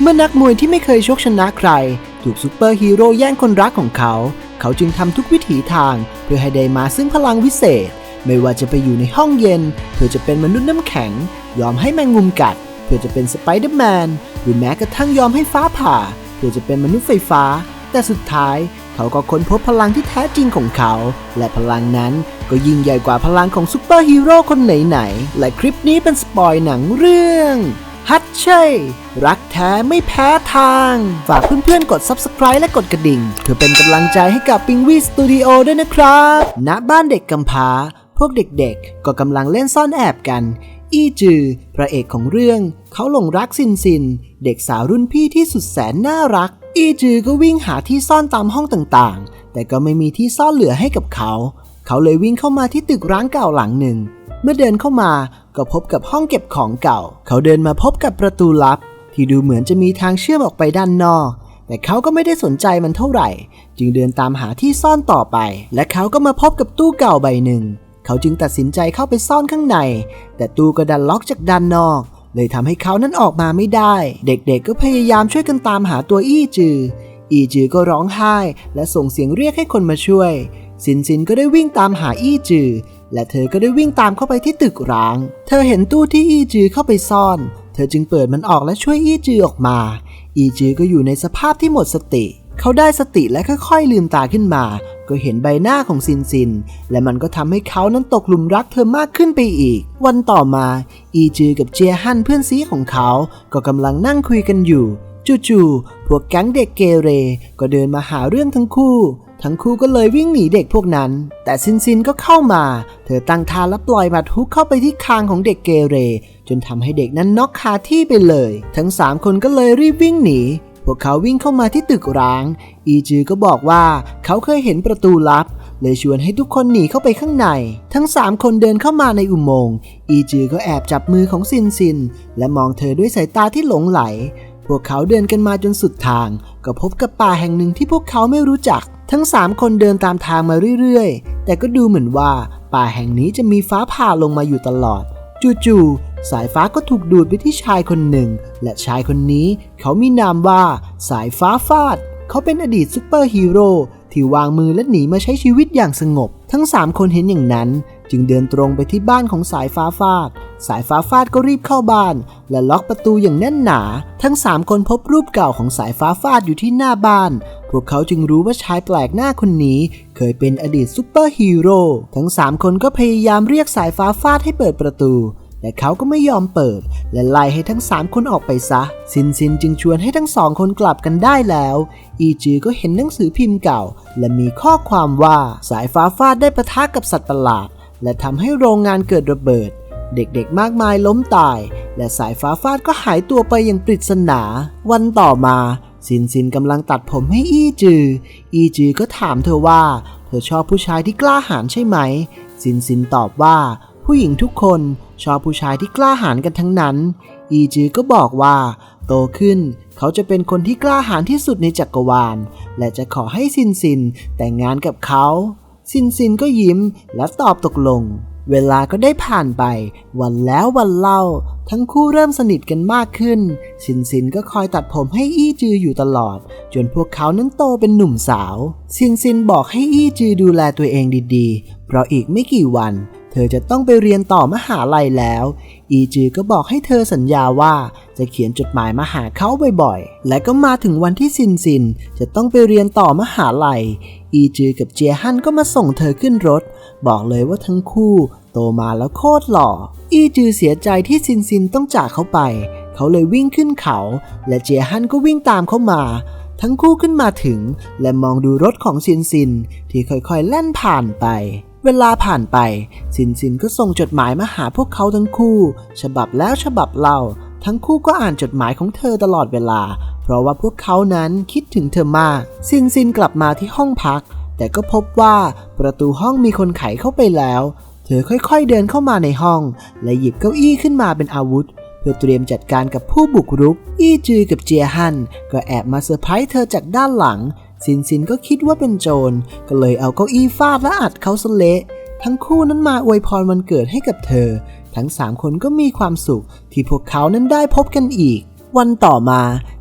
เมื่อนักมวยที่ไม่เคยชกชนะใคร ถูกซูเปอร์ฮีโร่แย่งคนรักของเขา เขาจึงทำทุกวิถีทาง เพื่อให้ได้มาซึ่งพลังวิเศษ ไม่ว่าจะไปอยู่ในห้องเย็น เพื่อจะเป็นมนุษย์น้ำแข็ง ยอมให้แมงมุมกัด เพื่อจะเป็นสไปเดอร์แมน หรือแม้กระทั่งยอมให้ฟ้าผ่า เพื่อจะเป็นมนุษย์ไฟฟ้า แต่สุดท้ายเขาก็ค้นพบพลังที่แท้จริงของเขา และพลังนั้นก็ยิ่งใหญ่กว่าพลังของซูเปอร์ฮีโร่คนไหนๆ และคลิปนี้เป็นสปอยหนังเรื่อง ฮัตเช่ รักแท้ไม่แพ้ทาง ฝากเพื่อนๆ กด Subscribe และกดกระดิ่ง เพื่อเป็นกำลังใจให้กับปิงวีสตูดิโอด้วยนะครับณบ้านเด็กกำพร้า พวกเด็กๆ ก็กำลังเล่นซ่อนแอบกัน อี้จือ พระเอกของเรื่อง เขาหลงรักซินซิน เด็กสาวรุ่นพี่ที่สุดแสนน่ารัก อี้จือก็วิ่งหาที่ซ่อนตามห้องต่างๆ แต่ก็ไม่มีที่ซ่อนเหลือให้กับเขา เขาเลยวิ่งเข้ามาที่ตึกร้างเก่าหลังหนึ่ง เมื่อเดินเข้ามา ก็พบกับห้องเก็บของเก่า เขาเดินมาพบกับประตูลับ ที่ดูเหมือนจะมีทางเชื่อมออกไปด้านนอก แต่เขาก็ไม่ได้สนใจมันเท่าไหร่ จึงเดินตามหาที่ซ่อนต่อไป และเขาก็มาพบกับตู้เก่าใบหนึ่ง เขาจึงตัดสินใจเข้าไปซ่อนข้างใน แต่ตู้ก็ดันล็อกจากด้านนอกเลยทำให้เขานั้นออกมาไม่ได้ เด็กๆ ก็พยายามช่วยกันตามหาตัวอี้จือ อีจือก็ร้องไห้ และส่งเสียงเรียกให้คนมาช่วย สินสินก็ได้วิ่งตามหาอี้จือ และเธอก็ได้วิ่งตามเข้าไปที่ตึกร้าง เธอเห็นตู้ที่อีจือเข้าไปซ่อน เธอจึงเปิดมันออกและช่วยอีจือออกมา อีจือก็อยู่ในสภาพที่หมดสติ เขาได้สติและค่อยๆลืมตาขึ้นมา ก็เห็นใบหน้าของซินซิน และมันก็ทำให้เขานั้นตกหลุมรักเธอมากขึ้นไปอีก วันต่อมา อีจือกับเจียฮั่นเพื่อนซีของเขา ก็กำลังนั่งคุยกันอยู่จู่ๆ พวกแก๊งเด็กเกเร ก็เดินมาหาเรื่องทั้งคู่ ทั้งคู่ก็เลยวิ่งหนีเด็กพวกนั้น แต่ซินซินก็เข้ามา เธอตั้งท่าและปล่อยหมัดฮุกเข้าไปที่คางของเด็กเกเร จนทำให้เด็กนั้นน็อกคาที่ไปเลย ทั้งสามคนก็เลยรีบวิ่งหนี พวกเขาวิ่งเข้ามาที่ตึกร้าง อีจือก็บอกว่าเขาเคยเห็นประตูลับเลยชวนให้ทุกคนหนีเข้าไปข้างใน ทั้งสามคนเดินเข้ามาในอุโมงค์ อีจือก็แอบจับมือของซินซิน และมองเธอด้วยสายตาที่หลงไหล พวกเขาเดินกันมาจนสุดทาง ก็พบกับป่าแห่งหนึ่งที่พวกเขาไม่รู้จัก ทั้งสามคนเดินตามทางมาเรื่อยๆ แต่ก็ดูเหมือนว่าป่าแห่งนี้จะมีฟ้าผ่าลงมาอยู่ตลอด จู่ๆสายฟ้าก็ถูกดูดไปที่ชายคนหนึ่ง และชายคนนี้เขามีนามว่าสายฟ้าฟาด เขาเป็นอดีตซูเปอร์ฮีโร่ที่วางมือและหนีมาใช้ชีวิตอย่างสงบ ทั้งสามคนเห็นอย่างนั้น จึงเดินตรงไปที่บ้านของสายฟ้าฟาด สายฟ้าฟาดก็รีบเข้าบ้าน และล็อกประตูอย่างแน่นหนา ทั้งสามคนพบรูปเก่าของสายฟ้าฟาดอยู่ที่หน้าบ้าน พวกเขาจึงรู้ว่าชายแปลกหน้าคนนี้ เคยเป็นอดีตซูเปอร์ฮีโร่ทั้งสามคนก็พยายามเรียกสายฟ้าฟาดให้เปิดประตู แต่เขาก็ไม่ยอมเปิด และไล่ให้ทั้งสามคนออกไปซะ ซินซินจึงชวนให้ทั้งสองคนกลับกันได้แล้ว อีจือก็เห็นหนังสือพิมพ์เก่า และมีข้อความว่าสายฟ้าฟาดได้ปะทะกับสัตว์ประหลาด และทำให้โรงงานเกิดระเบิด เด็กๆมากมายล้มตาย และสายฟ้าฟาดก็หายตัวไปอย่างปริศนา วันต่อมาซินซินกำลังตัดผมให้อีจือ อีจือก็ถามเธอว่า เธอชอบผู้ชายที่กล้าหาญใช่ไหม ซินซินตอบว่า ผู้หญิงทุกคนชอบผู้ชายที่กล้าหาญกันทั้งนั้น อีจือก็บอกว่า โตขึ้นเขาจะเป็นคนที่กล้าหาญที่สุดในจักรวาล และจะขอให้ซินซินแต่งงานกับเขา ซินซินก็ยิ้มและตอบตกลง เวลาก็ได้ผ่านไป วันแล้ววันเล่า ทั้งคู่เริ่มสนิทกันมากขึ้น ซินซินก็คอยตัดผมให้อี้จืออยู่ตลอด จนพวกเขานั้นโตเป็นหนุ่มสาว ซินซินบอกให้อี้จือดูแลตัวเองดีๆ เพราะอีกไม่กี่วัน เธอจะต้องไปเรียนต่อมหาลัยแล้ว อีจือก็บอกให้เธอสัญญาว่าจะเขียนจดหมายมาหาเขาบ่อยๆ และก็มาถึงวันที่ซินซินจะต้องไปเรียนต่อมหาลัย อีจือกับเจียฮั่นก็มาส่งเธอขึ้นรถ บอกเลยว่าทั้งคู่โตมาแล้วโคตรหล่อ อีจือเสียใจที่ซินซินต้องจากเขาไป เขาเลยวิ่งขึ้นเขา และเจียฮั่นก็วิ่งตามเขามาทั้งคู่ขึ้นมาถึง และมองดูรถของซินซิน ที่ค่อยๆแล่นผ่านไป เวลาผ่านไป ซินซินก็ส่งจดหมายมาหาพวกเขาทั้งคู่ ฉบับแล้วฉบับเล่า ทั้งคู่ก็อ่านจดหมายของเธอตลอดเวลา เพราะว่าพวกเขานั้นคิดถึงเธอมาก ซินซินกลับมาที่ห้องพัก แต่ก็พบว่าประตูห้องมีคนไขเข้าไปแล้ว เธอค่อยๆเดินเข้ามาในห้อง และหยิบเก้าอี้ขึ้นมาเป็นอาวุธเพื่อเตรียมจัดการกับผู้บุกรุก อี้จือกับเจียฮันก็แอบมาเซอร์ไพรส์เธอจากด้านหลัง ซินซินก็คิดว่าเป็นโจร ก็เลยเอาเก้าอี้ฟาดและอัดเขาสเละ ทั้งคู่นั้นมาอวยพรวันเกิดให้กับเธอ ทั้งสามคนก็มีความสุข ที่พวกเขานั้นได้พบกันอีก วันต่อมา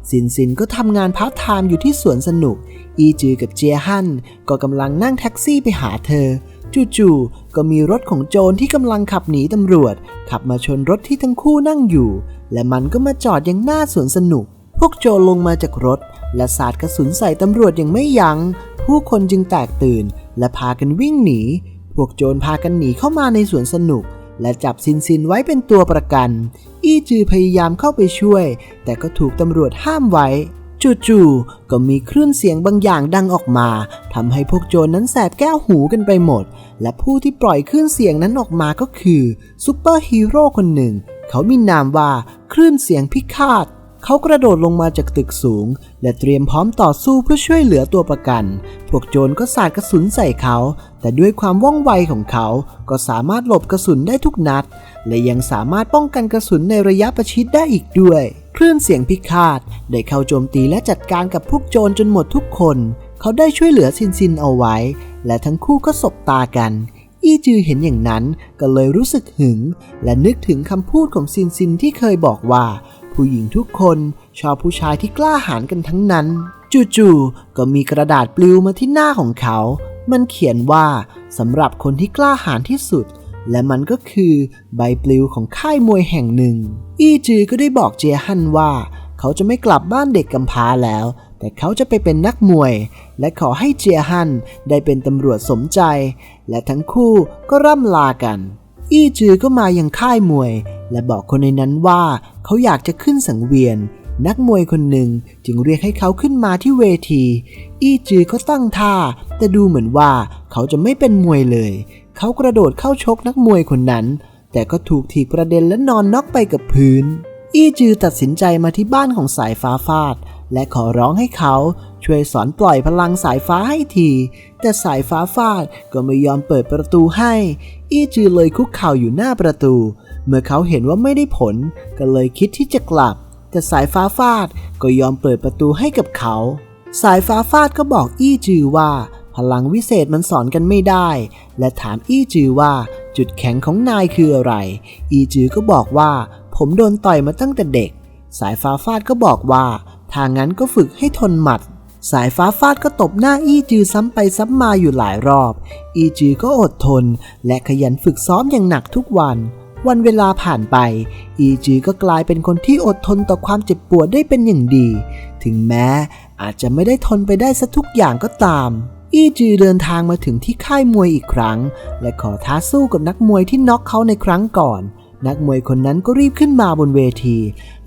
ซินซินก็ทำงานพาร์ทไทม์อยู่ที่สวนสนุก อีจือกับเจียฮั่นก็กำลังนั่งแท็กซี่ไปหาเธอจู่ๆก็มีรถของโจรที่กำลังขับหนีตำรวจ ขับมาชนรถที่ทั้งคู่นั่งอยู่ และมันก็มาจอดยังหน้าสวนสนุก พวกโจรลงมาจากรถ และสาดกระสุนใส่ตำรวจอย่างไม่ยัง้ง ผู้คนจึงแตกตื่น และพากันวิ่งหนี พวกโจรพากันหนีเข้ามาในสวนสนุก และจับซินซินไว้เป็นตัวประกัน อี้จือพยายามเข้าไปช่วย แต่ก็ถูกตำรวจห้ามไว้จู่ๆ ก็มีคลื่นเสียงบางอย่างดังออกมาทำให้พวกโจรนั้นแสบแก้วหูกันไปหมด และผู้ที่ปล่อยคลื่นเสียงนั้นออกมาก็คือซูเปอร์ฮีโร่คนหนึ่ง เขามีนามว่าคลื่นเสียงพิฆาต เขากระโดดลงมาจากตึกสูง และเตรียมพร้อมต่อสู้เพื่อช่วยเหลือตัวประกัน พวกโจรก็สาดกระสุนใส่เขา แต่ด้วยความว่องไวของเขา ก็สามารถหลบกระสุนได้ทุกนัด และยังสามารถป้องกันกระสุนในระยะประชิดได้อีกด้วยคลื่นเสียงพิฆาตได้เข้าโจมตีและจัดการกับพวกโจรจนหมดทุกคน เขาได้ช่วยเหลือซินซินเอาไว้ และทั้งคู่ก็สบตากัน อี้จือเห็นอย่างนั้นก็เลยรู้สึกหึง และนึกถึงคำพูดของซินซินที่เคยบอกว่า ผู้หญิงทุกคนชอบผู้ชายที่กล้าหาญกันทั้งนั้น จู่ๆก็มีกระดาษปลิวมาที่หน้าของเขา มันเขียนว่าสำหรับคนที่กล้าหาญที่สุด และมันก็คือใบปลิวของค่ายมวยแห่งหนึ่ง อี้จือก็ได้บอกเจียฮั่นว่า เขาจะไม่กลับบ้านเด็กกำพร้าแล้ว แต่เขาจะไปเป็นนักมวย และขอให้เจียฮั่นได้เป็นตำรวจสมใจ และทั้งคู่ก็ร่ำลากัน อี้จือก็มายังค่ายมวย และบอกคนในนั้นว่าเขาอยากจะขึ้นสังเวียน นักมวยคนหนึ่งจึงเรียกให้เขาขึ้นมาที่เวที อี้จือก็ตั้งท่า แต่ดูเหมือนว่าเขาจะไม่เป็นมวยเลย เขากระโดดเข้าชกนักมวยคนนั้น แต่ก็ถูกถีบกระเด็นและนอนน็อกไปกับพื้น อี้จือตัดสินใจมาที่บ้านของสายฟ้าฟาด และขอร้องให้เขาช่วยสอนปล่อยพลังสายฟ้าให้ที แต่สายฟ้าฟาดก็ไม่ยอมเปิดประตูให้ อี้จือเลยคุกเข่าอยู่หน้าประตู เมื่อเขาเห็นว่าไม่ได้ผล ก็เลยคิดที่จะกลับ แต่สายฟ้าฟาดก็ยอมเปิดประตูให้กับเขา สายฟ้าฟาดก็บอกอี้จือว่า พลังวิเศษมันสอนกันไม่ได้ และถามอี้จือว่าจุดแข็งของนายคืออะไร อี้จือก็บอกว่า ผมโดนต่อยมาตั้งแต่เด็ก สายฟ้าฟาดก็บอกว่า ถ้างนั้นก็ฝึกให้ทนหมัด สายฟ้าฟาดก็ตบหน้าอี้จือซ้ำไปซ้ำมาอยู่หลายรอบ อี้จือก็อดทน และขยันฝึกซ้อมอย่างหนักทุกวัน วันเวลาผ่านไป อีจือก็กลายเป็นคนที่อดทนต่อความเจ็บปวดได้เป็นอย่างดี ถึงแม้อาจจะไม่ได้ทนไปได้สัทุกอย่างก็ตามอี้จือเดินทางมาถึงที่ค่ายมวยอีกครั้ง และขอท้าสู้กับนักมวยที่น็อกเขาในครั้งก่อน นักมวยคนนั้นก็รีบขึ้นมาบนเวที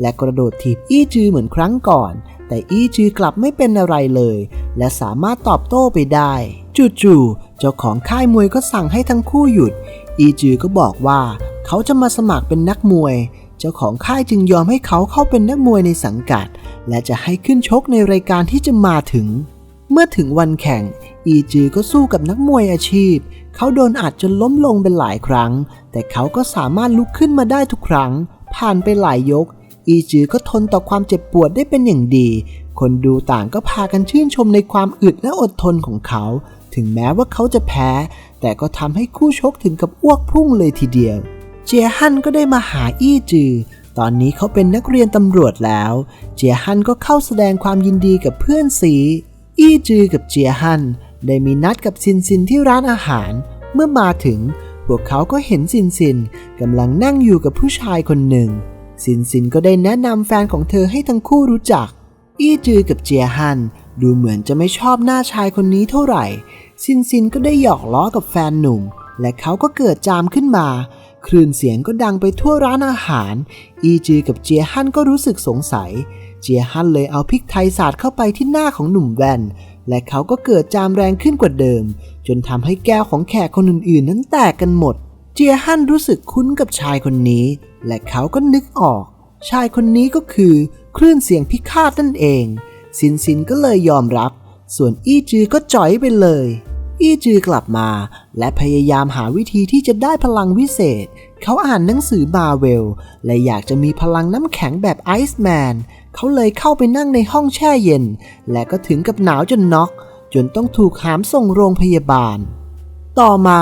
และกระโดดถีบอี้จือเหมือนครั้งก่อน แต่อี้จือกลับไม่เป็นอะไรเลย และสามารถตอบโต้ไปได้ จู่ๆเจ้าของค่ายมวยก็สั่งให้ทั้งคู่หยุด อีจือก็บอกว่า เขาจะมาสมัครเป็นนักมวย เจ้าของค่ายจึงยอมให้เขาเข้าเป็นนักมวยในสังกัด และจะให้ขึ้นชกในรายการที่จะมาถึง เมื่อถึงวันแข่ง อีจือก็สู้กับนักมวยอาชีพ เขาโดนอัดจนล้มลงเป็นหลายครั้ง แต่เขาก็สามารถลุกขึ้นมาได้ทุกครั้ง ผ่านไปหลายยก อีจือก็ทนต่อความเจ็บปวดได้เป็นอย่างดี คนดูต่างก็พากันชื่นชมในความอึดและอดทนของเขา ถึงแม้ว่าเขาจะแพ้ แต่ก็ทำให้คู่ชกถึงกับอ้วกพุ่งเลยทีเดียว เจียฮั่นก็ได้มาหาอี้จือตอนนี้เขาเป็นนักเรียนตำรวจแล้ว เจียฮันก็เข้าแสดงความยินดีกับเพื่อนสี อี้จือกับเจียฮั่นได้มีนัดกับซินซินที่ร้านอาหาร เมื่อมาถึง พวกเขาก็เห็นซินซินกำลังนั่งอยู่กับผู้ชายคนหนึ่ง ซินซินก็ได้แนะนำแฟนของเธอให้ทั้งคู่รู้จัก อี้จือกับเจียฮันดูเหมือนจะไม่ชอบหน้าชายคนนี้เท่าไหร่ ซินซินก็ได้หยอกล้อกับแฟนหนุ่ม และเขาก็เกิดจามขึ้นมา คลื่นเสียงก็ดังไปทั่วร้านอาหาร อีจือกับเจียฮันก็รู้สึกสงสัย จียฮันเลยเอาพริกไทยสาดเข้าไปที่หน้าของหนุ่มแวน และเขาก็เกิดจามแรงขึ้นกว่าเดิม จนทำให้แก้วของแขกคนอื่นๆ นั้นแตกกันหมด เจียฮันรู้สึกคุ้นกับชายคนนี้ และเขาก็นึกออก ชายคนนี้ก็คือคลื่นเสียงพิฆาตนั่นเองซินซินก็เลยยอมรับ ส่วนอี้จือก็จ่อยไปเลย อี้จือกลับมา และพยายามหาวิธีที่จะได้พลังวิเศษ เขาอ่านหนังสือมาเวล และอยากจะมีพลังน้ำแข็งแบบไอซ์แมน เขาเลยเข้าไปนั่งในห้องแช่เย็น และก็ถึงกับหนาวจนน็อก จนต้องถูกหามส่งโรงพยาบาล ต่อมา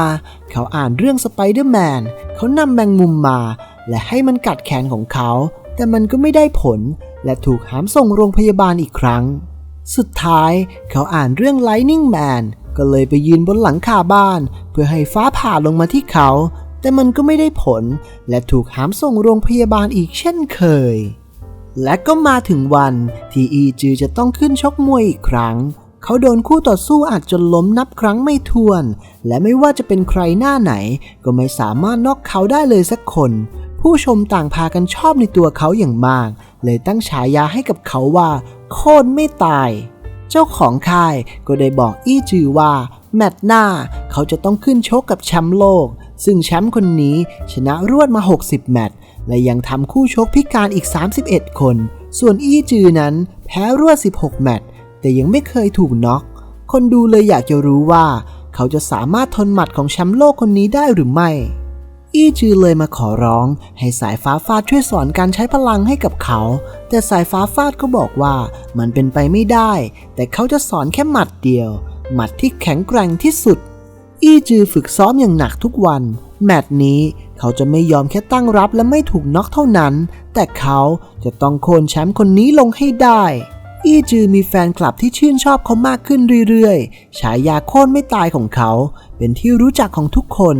เขาอ่านเรื่องสไปเดอร์แมนเขานำแมงมุมมา และให้มันกัดแขนของเขา แต่มันก็ไม่ได้ผล และถูกหามส่งโรงพยาบาลอีกครั้ง สุดท้ายเขาอ่านเรื่อง Lightning Man ก็เลยไปยืนบนหลังคาบ้าน เพื่อให้ฟ้าผ่าลงมาที่เขา แต่มันก็ไม่ได้ผล และถูกหามส่งโรงพยาบาลอีกเช่นเคย และก็มาถึงวันที่อีจือจะต้องขึ้นชกมวยอีกครั้ง เขาโดนคู่ต่อสู้อาจจนล้มนับครั้งไม่ถ้วน และไม่ว่าจะเป็นใครหน้าไหน ก็ไม่สามารถนอกเขาได้เลยสักคน ผู้ชมต่างพากันชอบในตัวเขาอย่างมาก เลยตั้งฉายาให้กับเขาว่า โคตรไม่ตาย เจ้าของค่ายก็ได้บอกอี้จือว่า แมตช์หน้า เขาจะต้องขึ้นชกกับแชมป์โลกซึ่งแชมป์คนนี้ชนะรวดมา 60 แมตช์ และยังทำคู่ชกพิการอีก 31 คน ส่วนอี้จือนั้นแพ้รวด 16 แมตช์แต่ยังไม่เคยถูกน็อก คนดูเลยอยากจะรู้ว่า เขาจะสามารถทนหมัดของแชมป์โลกคนนี้ได้หรือไม่ อี้จือเลยมาขอร้อง ให้สายฟ้าฟาดช่วยสอนการใช้พลังให้กับเขา แต่สายฟ้าฟาดก็บอกว่ามันเป็นไปไม่ได้ แต่เขาจะสอนแค่หมัดเดียว หมัดที่แข็งแกร่งที่สุด อี้จือฝึกซ้อมอย่างหนักทุกวัน แมตช์นี้ เขาจะไม่ยอมแค่ตั้งรับและไม่ถูกน็อกเท่านั้น แต่เขาจะต้องโค่นแชมป์คนนี้ลงให้ได้ อี้จือมีแฟนคลับที่ชื่นชอบเขามากขึ้นเรื่อยๆ ฉายาโค่นไม่ตายของเขา เป็นที่รู้จักของทุกคน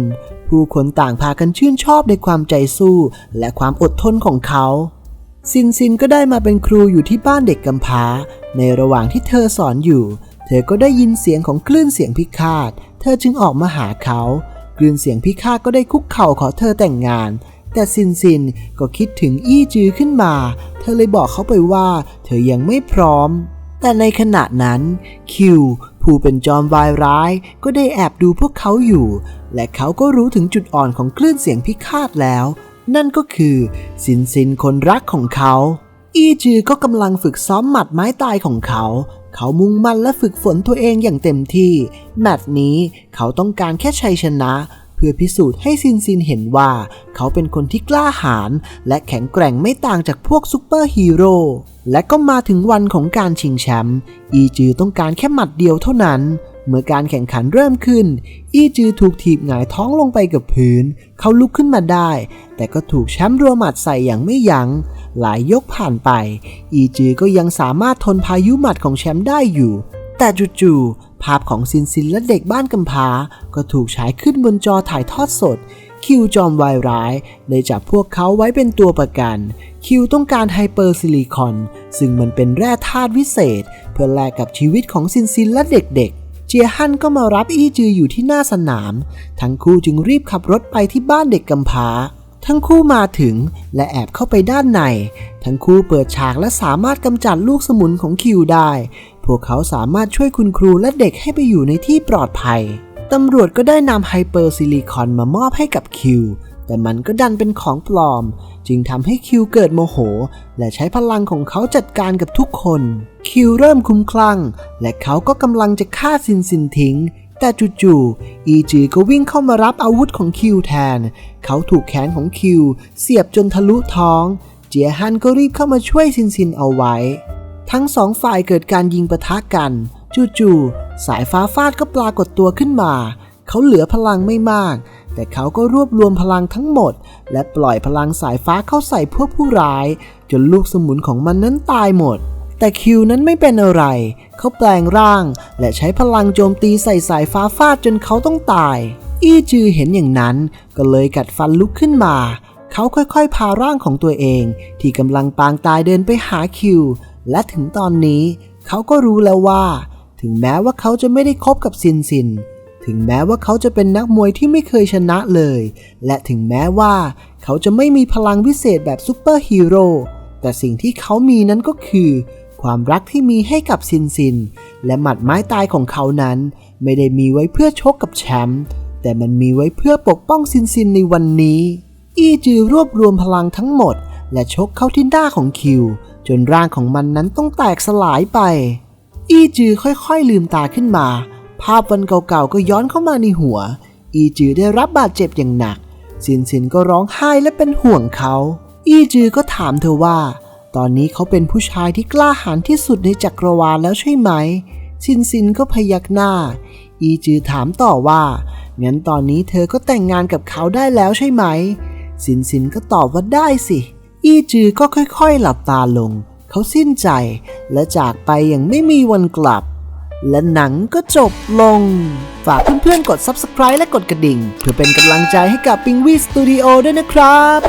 ผู้คนต่างพากันชื่นชอบในความใจสู้ และความอดทนของเขาซินซินก็ได้มาเป็นครูอยู่ที่บ้านเด็กกำพร้า ในระหว่างที่เธอสอนอยู่ เธอก็ได้ยินเสียงของคลื่นเสียงพิฆาต เธอจึงออกมาหาเขา คลื่นเสียงพิฆาตก็ได้คุกเข่าขอเธอแต่งงาน แต่ซินซินก็คิดถึงอี้จือขึ้นมา เธอเลยบอกเขาไปว่า เธอยังไม่พร้อม แต่ในขณะนั้นคิวผู้เป็นจอมวายร้าย ก็ได้แอบดูพวกเขาอยู่ และเขาก็รู้ถึงจุดอ่อนของคลื่นเสียงพิฆาตแล้ว นั่นก็คือซินซินคนรักของเขา อี้จือก็กำลังฝึกซ้อมหมัดไม้ตายของเขา เขามุ่งมั่นและฝึกฝนตัวเองอย่างเต็มที่ แมตช์นี้เขาต้องการแค่ชัยชนะ เพื่อพิสูจน์ให้ซินซินเห็นว่า เขาเป็นคนที่กล้าหาญและแข็งแกร่งไม่ต่างจากพวกซูเปอร์ฮีโร่และก็มาถึงวันของการชิงแชมป์อีจือต้องการแค่หมัดเดียวเท่านั้น เมื่อการแข่งขันเริ่มขึ้น อี้จือถูกถีบหงายท้องลงไปกับพื้น เขาลุกขึ้นมาได้ แต่ก็ถูกแชมป์รัวหมัดใส่อย่างไม่ยัง้ง หลายยกผ่านไป อีจือก็ยังสามารถทนพายุหมัดของแชมป์ได้อยู่ แต่จู่ๆภาพของซินซินและเด็กบ้านกำพร้า ก็ถูกฉายขึ้นบนจอถ่ายทอดสด คิวจอมวายร้ายได้จับพวกเขาไว้เป็นตัวประกัน คิวต้องการไฮเปอร์ซิลิคอน ซึ่งมันเป็นแร่ธาตุวิเศษ เพื่อแลกกับชีวิตของซินซินและเด็กๆ จียฮั่นก็มารับอี้จืออยู่ที่หน้าสนาม ทั้งคู่จึงรีบขับรถไปที่บ้านเด็กกำพร้า ทั้งคู่มาถึงและแอบเข้าไปด้านใน ทั้งคู่เปิดฉากและสามารถกำจัดลูกสมุนของคิวได้ พวกเขาสามารถช่วยคุณครูและเด็กให้ไปอยู่ในที่ปลอดภัย ตำรวจก็ได้นำไฮเปอร์ซิลิคอนมามอบให้กับคิว แต่มันก็ดันเป็นของปลอม จึงทำให้คิวเกิดโมโห และใช้พลังของเขาจัดการกับทุกคน คิวเริ่มคุ้มคลั่ง และเขาก็กำลังจะฆ่าซินซินทิ้ง แต่จู่ๆอีจีก็วิ่งเข้ามารับอาวุธของคิวแทน เขาถูกแขนของคิว เสียบจนทะลุท้อง เจียฮันก็รีบเข้ามาช่วยซินซินเอาไว้ ทั้งสองฝ่ายเกิดการยิงปะทะกัน จู่ๆสายฟ้าฟาดก็ปรากฏตัวขึ้นมา เขาเหลือพลังไม่มาก แต่เขาก็รวบรวมพลังทั้งหมด และปล่อยพลังสายฟ้าเข้าใส่พวกผู้ร้าย จนลูกสมุนของมันนั้นตายหมด แต่คิวนั้นไม่เป็นอะไร เขาแปลงร่าง และใช้พลังโจมตีใส่สายฟ้าฟาดจนเขาต้องตาย อี้จือเห็นอย่างนั้น ก็เลยกัดฟันลุกขึ้นมา เขาค่อยๆ พาร่างของตัวเอง ที่กำลังปางตายเดินไปหาคิว และถึงตอนนี้ เขาก็รู้แล้วว่า ถึงแม้ว่าเขาจะไม่ได้คบกับซินซิน ถึงแม้ว่าเขาจะเป็นนักมวยที่ไม่เคยชนะเลย และถึงแม้ว่าเขาจะไม่มีพลังวิเศษแบบซูเปอร์ฮีโร่แต่สิ่งที่เขามีนั้นก็คือ ความรักที่มีให้กับซินซิน และหมัดไม้ตายของเขานั้น ไม่ได้มีไว้เพื่อชกกับแชมป์แต่มันมีไว้เพื่อปกป้องซินซินในวันนี้ อี้จือรวบรวมพลังทั้งหมด และชกเข้าที่หน้าของคิว จนร่างของมันนั้นต้องแตกสลายไป อี้จือค่อยๆลืมตาขึ้นมา ภาพวันเก่าๆก็ย้อนเข้ามาในหัว อีจือได้รับบาดเจ็บอย่างหนัก ซินซินก็ร้องไห้และเป็นห่วงเขา อีจือก็ถามเธอว่า ตอนนี้เขาเป็นผู้ชายที่กล้าหาญที่สุดในจักรวาลแล้วใช่ไหม ซินซินก็พยักหน้า อีจือถามต่อว่า งั้นตอนนี้เธอก็แต่งงานกับเขาได้แล้วใช่ไหม ซินซินก็ตอบว่าได้สิ อีจือก็ค่อยๆหลับตาลง เขาสิ้นใจ และจากไปอย่างไม่มีวันกลับ และหนังก็จบลง ฝากเพื่อนๆกด Subscribe และกดกระดิ่ง เพื่อเป็นกำลังใจให้กับปิงวีสตูดิโอด้วยนะครับ